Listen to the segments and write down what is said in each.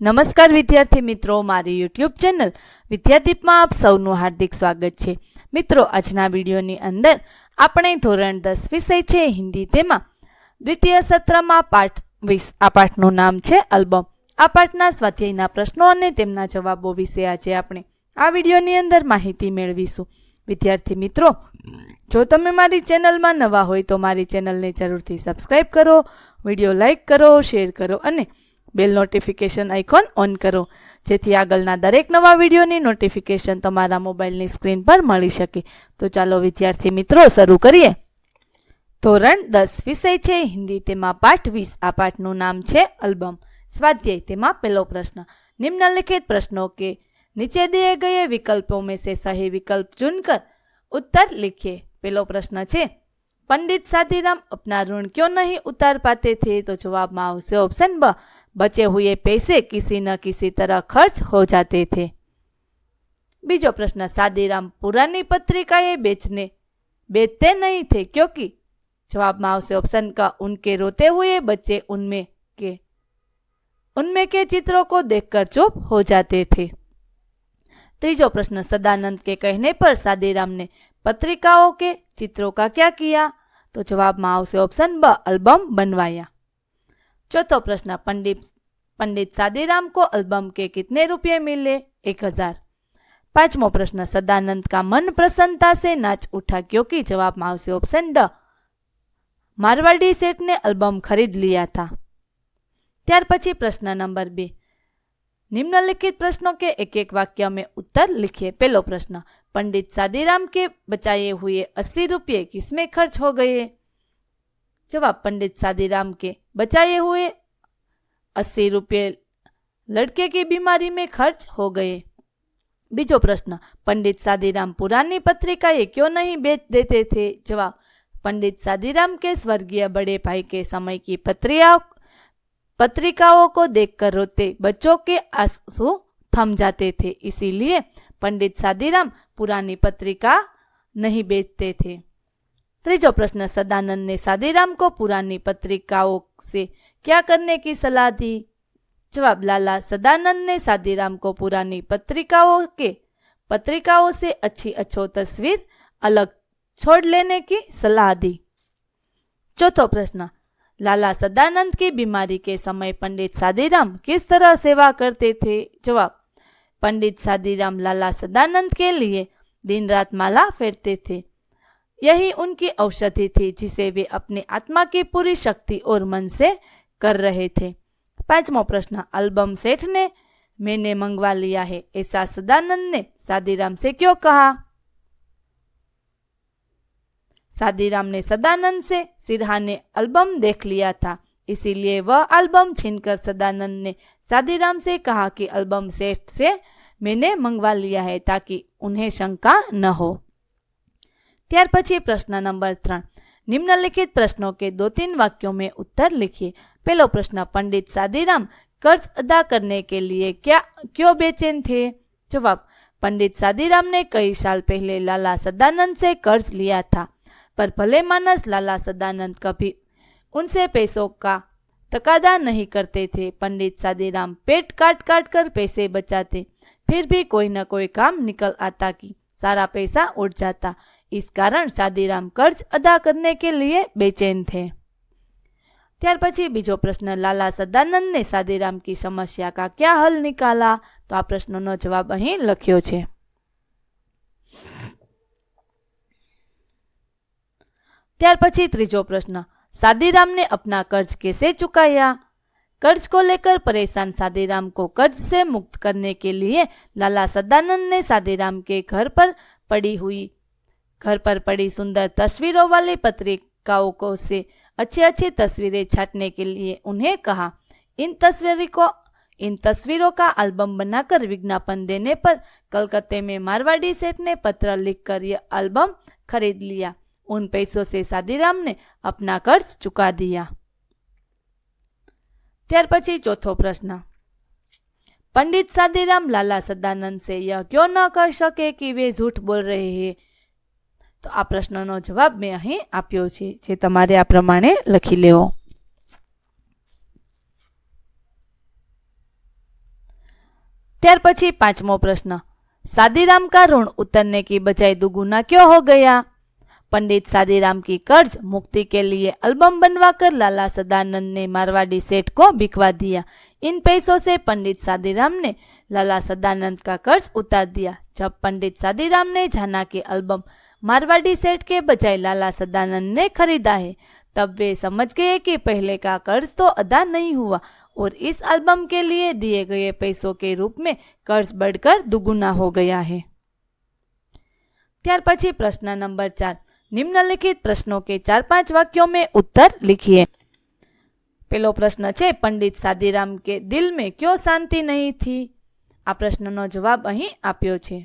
નમસ્કાર વિદ્યાર્થી મિત્રો, મારી યુટ્યુબ ચેનલ વિદ્યાદીપમાં આપ સૌનું હાર્દિક સ્વાગત છે. મિત્રો, આજના વિડીયોની અંદર આપણે ધોરણ દસ વિષય છે, હિન્દી તેમાં. દ્વિતીય સત્રમાં પાઠ વીસ, આ પાઠનું નામ છે અલ્બમ આ પાઠના સ્વાધ્યાયના પ્રશ્નો અને તેમના જવાબો વિશે આજે આપણે આ વિડીયોની અંદર માહિતી મેળવીશું. વિદ્યાર્થી મિત્રો, જો તમે મારી ચેનલમાં નવા હોય તો મારી ચેનલને જરૂરથી સબસ્ક્રાઈબ કરો, વીડિયો લાઈક કરો, શેર કરો અને બેલ નોટિફિકેશન આઇકોન ઓન કરો જેથી આગળના દરેક નવા વિડીયોની નોટિફિકેશન તમારા મોબાઈલની સ્ક્રીન પર મળી શકે તો ચાલો વિદ્યાર્થી મિત્રો શરૂ કરીએ ધોરણ દસ વિષય છે હિન્દી તેમાં પાઠ વીસ આ પાઠનું નામ છે અલ્બમ સ્વાધ્યાય તેમાં પહેલો પ્રશ્ન નિમ્નલિખિત प्रश्नों के नीचे दिए गए विकल्पों में से सही विकल्प चुनकर उत्तर लिखिए पहलो प्रश्न છે पंडित सादीराम अपना ऋण क्यों नहीं उतार पाते थे तो जवाब में આવશે ऑप्शन ब बचे हुए पैसे किसी न किसी तरह खर्च हो जाते थे बीजो प्रश्न सादीराम पुरानी पत्रिकाएं बेचने बेचते नहीं थे क्योंकि जवाब में આવશે ऑप्शन का उनके रोते हुए बच्चे उनमें के उनमें के चित्रों को देखकर चुप हो जाते थे तीजो प्रश्न सदानंद के कहने पर सादीराम ने पत्रिकाओं के चित्रों का क्या किया तो जवाब में આવશે ऑप्शन ब अल्बम बनवाया चौथो प्रश्न पंडित पंडित सादीराम को एल्बम के कितने रुपए मिले एक हजार पांचमो प्रश्न सदानंद का मन प्रसन्नता से नाच उठा क्योंकि जवाब में આવશે ऑप्शन ड मारवाड़ी सेठ ने एल्बम खरीद लिया था ત્યાર પછી પ્રશ્ન નંબર બે निम्नलिखित प्रश्नों के एक एक वाक्य में उत्तर लिखिए पहलो प्रश्न पंडित सादीराम के बचाए हुए अस्सी रुपये किसमें खर्च हो गए जवाब पंडित सादीराम के। बचाए हुए अस्सी रुपये लड़के की बीमारी में खर्च हो गए। बीजो प्रश्न, पंडित सादीराम पुरानी पत्रिकाएँ क्यों नहीं बेच देते थे? जवाब, पंडित सादीराम के स्वर्गीय बड़े भाई के समय की पत्रिया पत्रिकाओं को देखकर रोते बच्चों के आँसू थम जाते थे। इसीलिए पंडित सादीराम पुरानी पत्रिका नहीं बेचते थे। त्रीजो प्रश्न सदानंद ने सादीराम को पुरानी पत्रिकाओं से क्या करने की सलाह दी जवाब लाला सदानंद ने सादीराम को पुरानी पत्रिकाओं के पत्रिकाओं से अच्छी अच्छो तस्वीर अलग छोड़ लेने की सलाह दी चौथो प्रश्न लाला सदानंद की बीमारी के समय पंडित सादीराम किस तरह सेवा करते थे जवाब पंडित सादीराम लाला सदानंद के लिए दिन रात माला फेरते थे यही उनकी औषधि थी जिसे वे अपनी आत्मा की पूरी शक्ति और मन से कर रहे थे। पांचवा प्रश्न, अल्बम सेठ ने मैंने मंगवा लिया है, ऐसा सदानंद ने सादीराम से क्यों कहा? सादीराम ने सदानंद से सिरहा ने एल्बम देख लिया था, इसीलिए वह एल्बम छीनकर सदानंद ने सादीराम से कहा कि एल्बम सेठ से मैंने मंगवा लिया है ताकि उन्हें शंका न हो। ત્યાર પછી પ્રશ્ન નંબર ત્રણ निम्नलिखित प्रश्नों के दो तीन वाक्यों में उत्तर लिखिए पहला प्रश्न पंडित सादीराम कर्ज अदा करने के लिए क्या क्यों बेचैन थे जवाब पंडित सादीराम ने कई साल पहले लाला सदानंद से कर्ज लिया था पर भले मानस लाला सदानंद कभी उनसे पैसों का तकादा नहीं करते थे पंडित सादीराम पेट काट काट कर पैसे बचाते फिर भी कोई न कोई काम निकल आता कि सारा पैसा उड़ जाता इस कारण सादीराम कर्ज अदा करने के लिए बेचैन थे ત્યાર પછી બીજો પ્રશ્ન લાલા સદાનંદ ને સાદીરામ की समस्या का क्या हल निकाला તો આ પ્રશ્નનો જવાબ અહીં લખ્યો છે ત્યાર પછી ત્રીજો પ્રશ્ન सादीराम ने अपना कर्ज कैसे चुकाया कर्ज को लेकर परेशान सादीराम को कर्ज से मुक्त करने के लिए लाला सदानंद ने सादीराम के घर पर पड़ी हुई घर पर पड़ी सुंदर तस्वीरों वाली पत्रिकाओं को से अच्छी अच्छी तस्वीरें छाटने के लिए उन्हें कहा इन तस्वीरों को इन तस्वीरों का एल्बम बनाकर विज्ञापन देने पर कलकत्ते में मारवाड़ी सेठ ने पत्र लिखकर यह एल्बम खरीद लिया उन पैसों से सादीराम ने अपना कर्ज चुका दिया ત્યાર પછી ચોથો પ્રશ્ન पंडित सादीराम लाला सदानंद से यह क्यों न कह सके कि वे झूठ बोल रहे हैं તો આ પ્રશ્નનો જવાબ મેં અહીં આપ્યો છે જે તમારે આ પ્રમાણે લખી લેવો ત્યાર પછી પાંચમો પ્રશ્ન शादीराम का ऋण उतरने की बजाय दुगुना क्यों हो गया पंडित शादीराम की कर्ज मुक्ति के लिए एल्बम बनवाकर लाला सदानंद ने मारवाड़ी सेठ को बिकवा दिया इन पैसों से पंडित शादीराम ने लाला सदानंद का कर्ज उतार दिया जब पंडित शादीराम ने जाना कि एल्बम मारवाड़ी सेठ के बजाय लाला सदानंद ने खरीदा है तब वे समझ गए कि पहले का कर्ज तो अदा नहीं हुआ और इस एल्बम के लिए दिए गए पैसों के रूप में कर्ज बढ़कर दुगुना हो गया है ત્યાર પછી પ્રશ્ન નંબર ચાર નિમ્નલિખિત પ્રશ્નો કે ચાર પાંચ વાક્યોं में उत्तर लिखिए પેલો પ્રશ્ન છે પંડિત સાદીરામ કે દિલ में क्यों શાંતિ નહીં थी આ પ્રશ્નનો જવાબ અહીં આપ્યો છે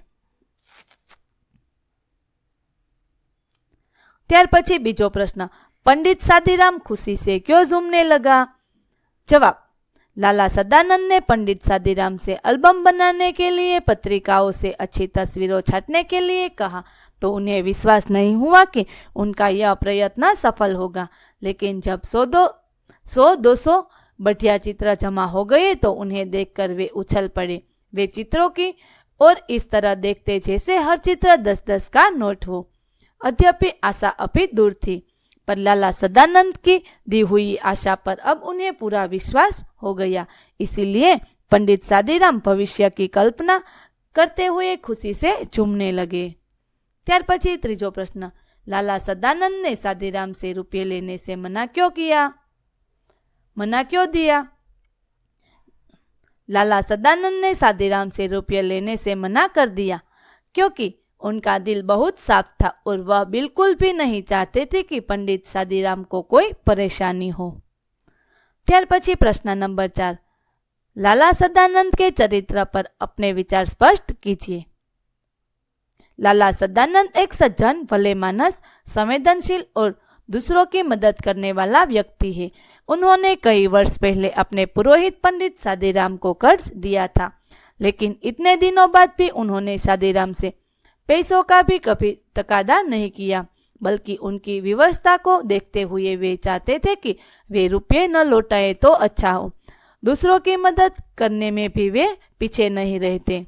ત્યાર પછી બીજો પ્રશ્ન पंडित सादीराम खुशी से क्यों झूमने लगा जवाब लाला सदानंद ने पंडित सादीराम से एल्बम बनाने के लिए पत्रिकाओं से अच्छी तस्वीरों छाटने के लिए कहा तो उन्हें विश्वास नहीं हुआ कि उनका यह प्रयत्न सफल होगा लेकिन जब सौ दो सौ दो सौ बढ़िया चित्र जमा हो गए तो उन्हें देखकर वे उछल पड़े वे चित्रों की और इस तरह देखते जैसे हर चित्र दस दस का नोट हो अद्यपि आशा अभी दूर थी पर लाला सदानंद की दी हुई आशा पर अब उन्हें पूरा विश्वास हो गया इसीलिए पंडित सादीराम भविष्य की कल्पना करते हुए खुशी से झूमने लगे ત્યાર પછી ત્રીજો પ્રશ્ન લાલા સદાનંદ ने सादीराम से रुपये लेने से मना क्यों किया मना क्यों दिया लाला सदानंद ने सादीराम से रुपये लेने से मना कर दिया क्योंकि उनका दिल बहुत साफ था और वह बिल्कुल भी नहीं चाहते थे कि पंडित शादीराम को कोई परेशानी हो ત્યાર પછી પ્રશ્ન નંબર ચાર लाला सदानंद के चरित्र पर अपने विचार स्पष्ट कीजिए लाला सदानंद एक सज्जन भले मानस संवेदनशील और दूसरों की मदद करने वाला व्यक्ति है उन्होंने कई वर्ष पहले अपने पुरोहित पंडित सादीराम को कर्ज दिया था, लेकिन इतने दिनों बाद भी उन्होंने सादीराम से पैसों का भी कभी तकादा नहीं किया, बल्कि उनकी व्यवस्था को देखते हुए वे चाहते थे कि वे रुपये न लौटाए तो अच्छा हो। दूसरों की मदद करने में भी वे पीछे नहीं रहते।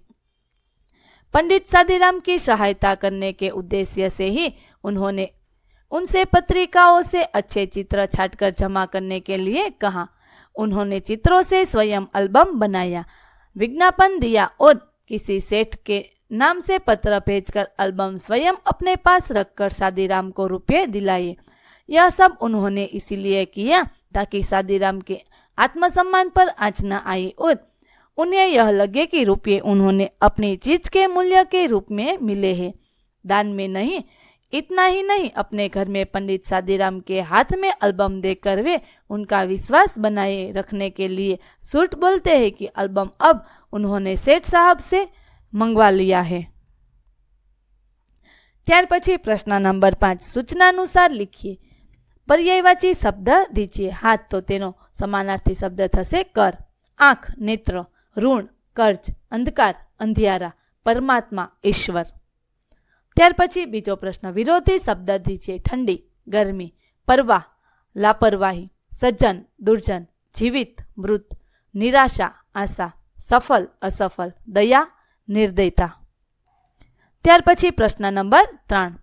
पंडित सादीराम की सहायता करने के उद्देश्य से ही उन्होंने उनसे पत्रिकाओं से अच्छे चित्र छाटकर जमा करने के लिए कहा। उन्होंने चित्रों से स्वयं एल्बम बनाया, विज्ञापन दिया और किसी सेठ के नाम से पत्र भेजकर एल्बम स्वयं अपने पास रखकर शादीराम को रुपये दिलाए। यह सब उन्होंने इसीलिए किया ताकि शादीराम के आत्मसम्मान पर आँच न आए और उन्हें यह लगे कि रुपये उन्होंने अपनी चीज़ के मूल्य के रूप में मिले हैं। दान में नहीं इतना ही नहीं अपने घर में पंडित सादीराम के हाथ में एल्बम देकर वे उनका विश्वास बनाए रखने के लिए झूठ बोलते हैं कि एल्बम अब उन्होंने सेठ साहब से મંગવા लिया है ત્યાર પછી પ્રશ્ન નંબર પાંચ સૂચનાનુસાર લીખીએ પર્યાયવાચી શબ્દ દીજીએ હાથ તો તેનો સમાનાર્થી શબ્દ થશે કર આંખ નેત્ર ઋણ કર્જ અંધકાર અંધિયારા પરમાત્મા ઈશ્વર ત્યાર પછી બીજો પ્રશ્ન, વિરોધી શબ્દથી છે ઠંડી, ગરમી, પરવા, લાપરવાહી, સજ્જન, દુર્જન, જીવિત, મૃત, નિરાશા, આશા સફલ અસફલ દયા, નિર્દયતા. ત્યાર પછી પ્રશ્ન નંબર ત્રણ.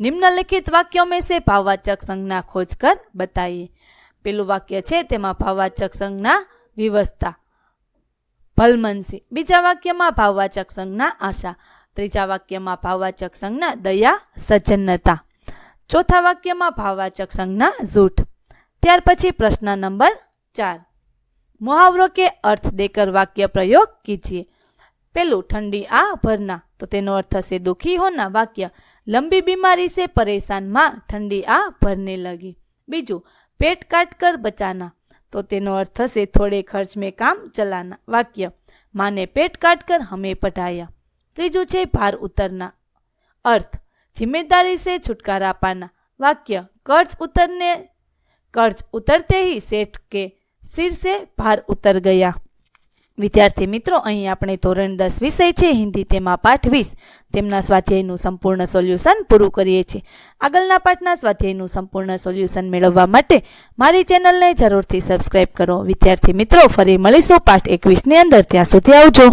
નિમ્નલિખિત વાક્યો મેં સે ભાવવાચક સંજ્ઞા ખોજ કર બતાવીએ પેલું વાક્ય છે તેમાં ભાવવાચક સંજ્ઞા વિવસ્થા, ભલમનસી. બીજા વાક્યમાં ભાવવાચક સંજ્ઞા આશા. ત્રીજા વાક્યમાં ભાવવાચક સંજ્ઞા દયા સજ્જનતા ચોથા વાક્યમાં ભાવવાચક સંજ્ઞા જૂઠ ત્યાર પછી પ્રશ્ન નંબર ચાર મુહાવરો કે અર્થ દેકર વાક્ય પ્રયોગ કીજીએ પહેલું ઠંડી આ ભરના તો તેનો અર્થ હશે દુઃખી હોના વાક્ય લંબી બીમારી સે પરેશાનમાં ઠંડી આ ભરને લગી બીજું પેટ કાટ કર બચાના તો તેનો અર્થ હશે થોડે ખર્ચ મેં કામ ચલાના વાક્ય માને પેટ કાટ કર હમે પઢાયા ત્રીજું છે ભાર ઉતરના अर्थ जिम्मेदारी से छुटकारा पाना वाक्य कर्ज उतरने कर्ज उतरते ही सेठ के सिर से भार उतर गया વિદ્યાર્થી મિત્રો અહીં આપણે ધોરણ દસ વિષય છે હિન્દી તેમાં પાઠ વીસ તેમના સ્વાધ્યાયનું સંપૂર્ણ સોલ્યુશન પૂરું કરીએ છીએ આગળના પાઠના સ્વાધ્યાયનું સંપૂર્ણ સોલ્યુશન મેળવવા માટે મારી ચેનલને જરૂરથી સબસ્ક્રાઇબ કરો વિદ્યાર્થી મિત્રો ફરી મળીશું પાઠ એકવીસની અંદર ત્યાં સુધી આવજો